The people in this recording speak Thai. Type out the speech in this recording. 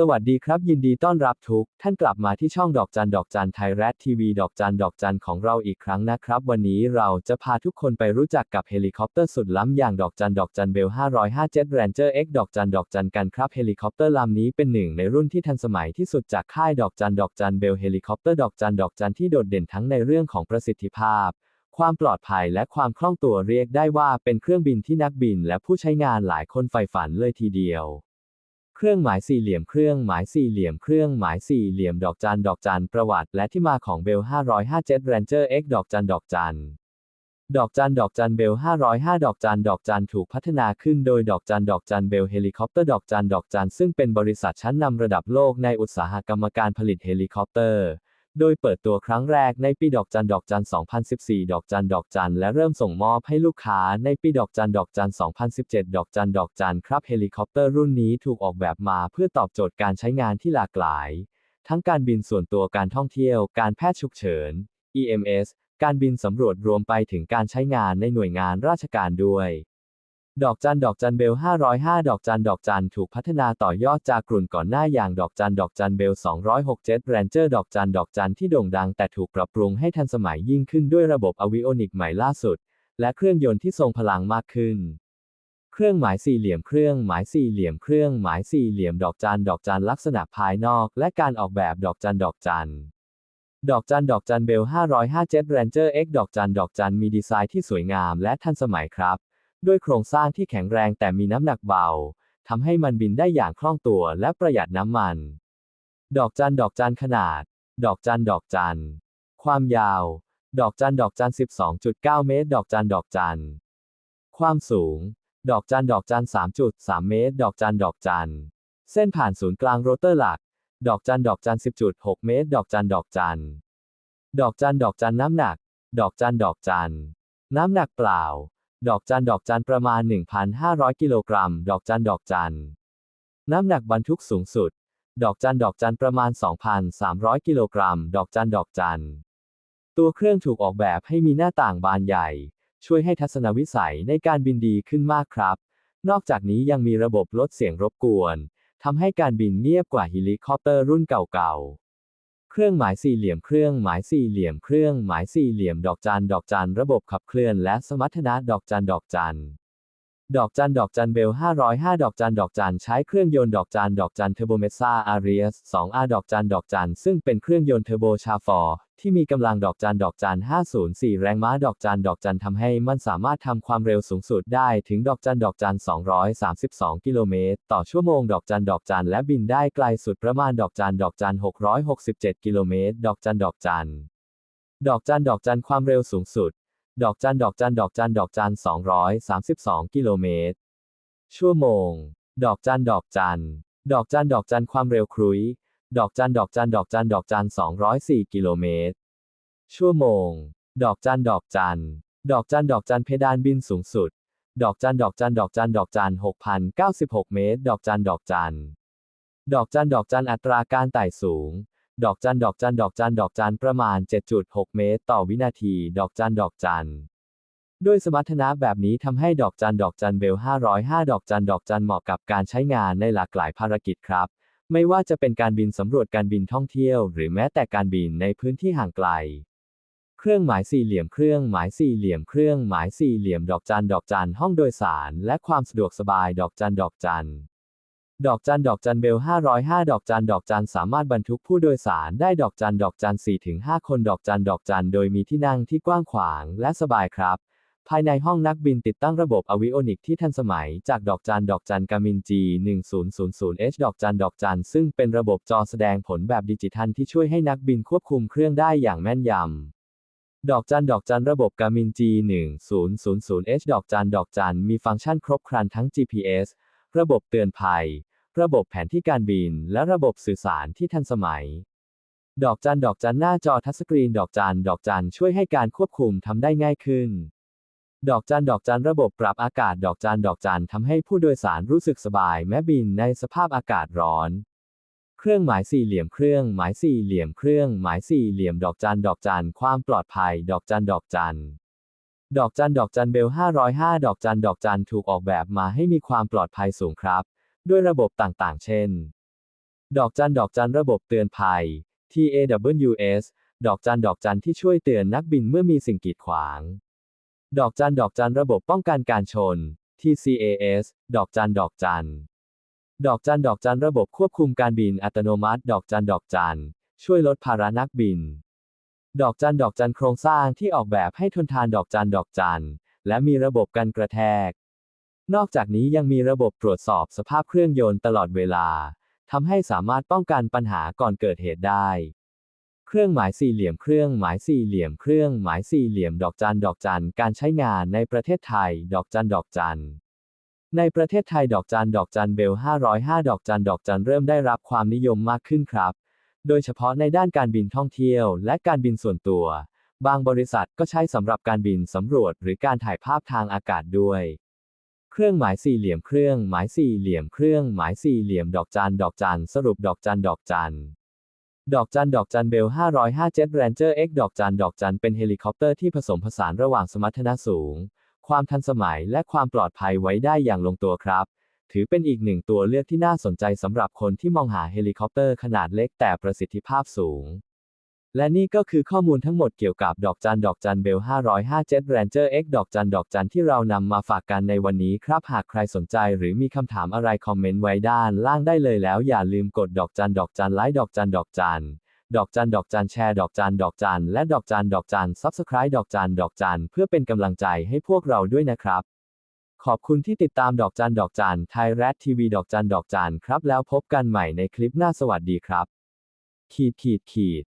สวัสดีครับ ยินดีต้อนรับทุก ท่านกลับมาที่ช่องดอกจันดอกจันไทยรัฐทีวีดอกจันดอกจันของเราอีกครั้งนะครับ วันนี้เราจะพาทุกคนไปรู้จักกับเฮลิคอปเตอร์สุดล้ำอย่างดอกจันดอกจันเบล505 Jet Ranger X ดอกจันดอกจันกันครับเฮลิคอปเตอร์ลำนี้เป็นหนึ่งในรุ่นที่ทันสมัยที่สุดจากค่ายดอกจันดอกจันเบลเฮลิคอปเตอร์ดอกจันดอกจันที่โดดเด่นทั้งในเรื่องของประสิทธิภาพ ความปลอดภัยและความคล่องตัวเรียกได้ว่าเป็นเครื่องบินที่นักบิน และผู้ใช้งานหลายคนใฝ่ฝันเลยทีเดียว เครื่องหมายสี่เหลี่ยมเครื่องหมายสี่เหลี่ยมเครื่องหมายสี่เหลี่ยมดอกจันดอกจันประวัติและที่มาของเบล505 Ranger X ดอกจันดอกจันดอกจันดอกจันเบล 505 ดอกจันดอกจันถูกพัฒนาขึ้นโดยดอกจันดอกจันเบลเฮลิคอปเตอร์ดอกจันดอกจันซึ่งเป็นบริษัทชั้นนำระดับโลกในอุตสาหกรรมการผลิตเฮลิคอปเตอร์ โดยเปิดตัวครั้งแรกในปีดอกจันดอกจัน 2014 ดอกจันดอกจัน และเริ่มส่งมอบให้ลูกค้าในปีดอกจันดอกจัน 2017 ดอกจันดอกจันครับเฮลิคอปเตอร์รุ่นนี้ถูกออกแบบมาเพื่อตอบโจทย์การใช้งานที่หลากหลาย ทั้งการบินส่วนตัวการท่องเที่ยว การแพทย์ฉุกเฉิน EMS การบินสำรวจรวมไปถึงการใช้งานในหน่วยงานราชการด้วย ดอกจันดอกจันเบล 505 ดอกจันดอกจันถูกพัฒนาต่อยอดจากกลุ่นก่อนหน้าอย่างดอกจันดอกจันเบล206 Jet Ranger ดอกจันดอกจันที่โด่งดังแต่ถูกปรับปรุงให้ทันสมัยยิ่งขึ้นด้วยระบบอวิโอนิกใหม่ล่าสุด และเครื่องยนต์ที่ทรงพลังมากขึ้น เครื่องหมายสี่เหลี่ยมเครื่องหมายสี่เหลี่ยมเครื่องหมายสี่เหลี่ยมดอกจันดอกจันลักษณะภายนอก และการออกแบบดอกจันดอกจันดอกจันดอกจันเบล 505 Jet Ranger X ดอกจันดอกจันมีดีไซน์ที่สวยงามและทันสมัยครับ ด้วยโครงสร้างที่แข็งแรงแต่มีน้ำหนักเบาทำให้มันบินได้อย่างคล่องตัวและประหยัดน้ำมัน ดอกจันดอกจันขนาด ดอกจันดอกจัน ความยาว ดอกจันดอกจัน 12.9 เมตร ดอกจันดอกจัน ความสูง ดอกจันดอกจัน 3.3 เมตร ดอกจันดอกจัน เส้นผ่านศูนย์กลางโรเตอร์หลัก ดอกจันดอกจัน 10.6 เมตร ดอกจันดอกจัน ดอกจันดอกจันน้ำหนัก ดอกจันดอกจัน น้ำหนักเปล่า ดอกจันดอกจันประมาณ 1,500 กิโลกรัม ดอกจันดอกจัน น้ำหนักบรรทุกสูงสุด ดอกจันดอกจันประมาณ 2,300 กิโลกรัม ดอกจันดอกจัน ตัวเครื่องถูกออกแบบให้มีหน้าต่างบานใหญ่ ช่วยให้ทัศนวิสัยในการบินดีขึ้นมากครับ นอกจากนี้ยังมีระบบลดเสียงรบกวนทำให้การบินเงียบกว่าเฮลิคอปเตอร์รุ่นเก่าๆ เครื่องหมายสี่เหลี่ยมเครื่องหมายสี่เหลี่ยมเครื่องหมายสี่เหลี่ยมดอกจันดอกจันระบบขับเคลื่อนและสมรรถนะดอกจันดอกจัน ดอกจันดอกจันเบล 505 ดอกจันดอกจันใช้เครื่องยนต์ดอกจันดอกจันเทอร์โบเมซ่าอารีส 2R ดอกจันดอกจันซึ่งเป็นเครื่องยนต์เทอร์โบชาฟอร์ที่มีกำลังดอกจันดอกจัน504 แรงม้าดอกจันดอกจันทำให้มันสามารถทำความเร็วสูงสุดได้ถึงดอกจันดอกจัน232 กิโลเมตร ต่อชั่วโมงดอกจันดอกจันและบินได้ไกลสุดประมาณดอกจันดอกจัน667 กิโลเมตร ดอกจันดอกจันดอกจันดอกจันความเร็วสูงสุด ดอกจันดอกจันดอกจันดอกจัน232 กิโลเมตร ชั่วโมง ดอกจันดอกจัน ดอกจันดอกจันความเร็วครุย ดอกจันดอกจันดอกจันดอกจัน204 กิโลเมตร ชั่วโมง ดอกจันดอกจัน ดอกจันดอกจันเพดานบินสูงสุด ดอกจันดอกจันดอกจันดอกจัน6,096 เมตร ดอกจันดอกจัน ดอกจันดอกจันอัตราการไต่สูง ดอกจันดอกจันดอกจันดอกจันประมาณ 7.6 เมตร ต่อวินาที ดอกจันดอกจันด้วยสมรรถนะแบบนี้ทำให้ดอกจันดอกจันเบล 505 ดอกจันดอกจันเหมาะกับการใช้งานในหลากหลายภารกิจครับ ไม่ว่าจะเป็นการบินสำรวจการบินท่องเที่ยว หรือแม้แต่การบินในพื้นที่ห่างไกล เครื่องหมายสี่เหลี่ยมเครื่องหมายสี่เหลี่ยมเครื่องหมายสี่เหลี่ยมดอกจันดอกจันห้องโดยสาร และความสะดวกสบายดอกจันดอกจัน ดอกจันดอกจันเบล 505 ดอกจันดอกจันสามารถบรรทุกผู้โดยสารได้ดอกจันดอกจัน4-5คนดอกจันดอกจันโดยมีที่นั่งที่กว้างขวางและสบายครับ ภายในห้องนักบินติดตั้งระบบอวิโอนิกที่ทันสมัยจากดอกจันดอกจันกามิน G 1000H ดอกจันดอกจันซึ่งเป็นระบบจอแสดงผลแบบดิจิทัลที่ช่วยให้นักบินควบคุมเครื่องได้อย่างแม่นยำดอกจันดอกจันระบบกามิน G 1000H ดอกจันดอกจันมีฟังก์ชันครบครันทั้ง GPS ระบบเตือนภัย ระบบแผนที่การบิน และระบบสื่อสารที่ทันสมัย ดอกจัน ดอกจันหน้าจอทัชสกรีน ดอกจัน ดอกจันช่วยให้การควบคุมทำได้ง่ายขึ้น ดอกจัน ดอกจันระบบปรับอากาศ ดอกจัน ดอกจันทำให้ผู้โดยสารรู้สึกสบายแม้บินในสภาพอากาศร้อน เครื่องหมายสี่เหลี่ยม เครื่องหมายสี่เหลี่ยม เครื่องหมายสี่เหลี่ยม ดอกจัน ดอกจันความปลอดภัย ดอกจัน ดอกจันดอกจัน ดอกจันเบล505 ดอกจัน ดอกจันถูกออกแบบมาให้มีความปลอดภัยสูงครับ ด้วยระบบต่างๆ เช่น ดอกจันดอกจันระบบเตือนภัย TAWS ดอกจันดอกจันที่ช่วยเตือนนักบินเมื่อมีสิ่งกีดขวาง ดอกจันดอกจันระบบป้องกันการชน TCAS ดอกจันดอกจัน ดอกจันดอกจันระบบควบคุมการบินอัตโนมัติ ดอกจันดอกจัน ช่วยลดภาระนักบิน ดอกจันดอกจันโครงสร้างที่ออกแบบให้ทนทานดอกจันดอกจัน และมีระบบกันกระแทก นอกจากนี้ยังมีระบบตรวจสอบสภาพเครื่องยนต์ตลอดเวลา ทำให้สามารถป้องกันปัญหาก่อนเกิดเหตุได้ เครื่องหมายสี่เหลี่ยมเครื่องหมายสี่เหลี่ยมเครื่องหมายสี่เหลี่ยมดอกจันดอกจันการใช้งานในประเทศไทย ดอกจันดอกจันในประเทศไทยดอกจันดอกจันเบล 505 ดอกจันดอกจันเริ่มได้รับความนิยมมากขึ้นครับ โดยเฉพาะในด้านการบินท่องเที่ยว และการบินส่วนตัว บางบริษัทก็ใช้สำหรับการบินสำรวจ หรือการถ่ายภาพทางอากาศด้วย เครื่องหมายสี่เหลี่ยมเครื่องหมายสี่เหลี่ยมเครื่องหมายสี่เหลี่ยมดอกจันดอกจันสรุปดอกจันดอกจันดอกจันดอกจันเบล 505 Jet Ranger X ดอกจันดอกจันเป็นเฮลิคอปเตอร์ที่ผสมผสานระหว่างสมรรถนะสูง ความทันสมัยและความปลอดภัยไว้ได้อย่างลงตัวครับ ถือเป็นอีกหนึ่งตัวเลือกที่น่าสนใจสำหรับคนที่มองหาเฮลิคอปเตอร์ขนาดเล็กแต่ประสิทธิภาพสูง และนี่ก็คือข้อมูลทั้งหมดเกี่ยวกับดอกจันดอกจันเบล 505 Ranger X ดอกจันดอกจันที่เรานำมาฝากกันในวันนี้ครับ หากใครสนใจหรือมีคำถามอะไรคอมเมนต์ไว้ด้านล่างได้เลยแล้วอย่าลืมกดดอกจันดอกจันไลค์ดอกจันดอกจันดอกจันดอกจันแชร์ดอกจันดอกจันและดอกจันดอกจัน Subscribe ดอกจันดอกจันเพื่อเป็นกำลังใจให้พวกเราด้วยนะครับ ขอบคุณที่ติดตามดอกจันดอกจันไทยรัฐทีวีดอกจันดอกจันครับแล้วพบกันใหม่ในคลิปหน้าสวัสดีครับ ขีดขีดขีด